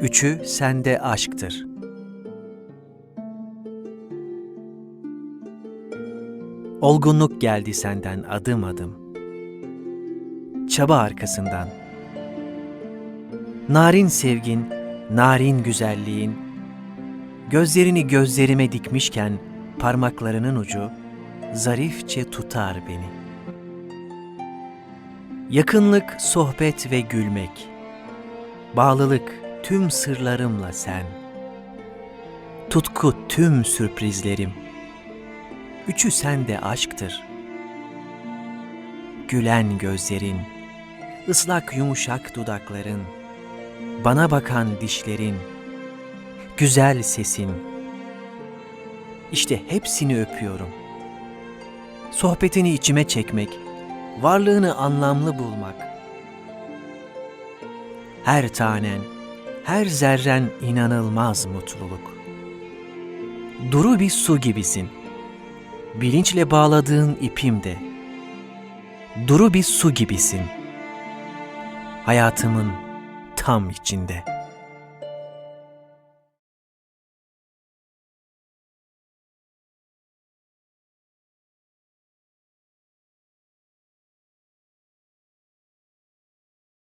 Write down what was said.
Üçü sende aşktır. Olgunluk geldi senden adım adım. Çaba arkasından. Narin sevgin, narin güzelliğin, gözlerini gözlerime dikmişken parmaklarının ucu zarifçe tutar beni. Yakınlık, sohbet ve gülmek. Bağlılık tüm sırlarımla sen. Tutku tüm sürprizlerim. Üçü sende aşktır. Gülen gözlerin, ıslak yumuşak dudakların, bana bakan dişlerin, güzel sesin. İşte hepsini öpüyorum. Sohbetini içime çekmek, varlığını anlamlı bulmak. Her tanen, her zerren inanılmaz mutluluk. Duru bir su gibisin. Bilinçle bağladığın ipimde. Duru bir su gibisin. Hayatımın tam içinde.''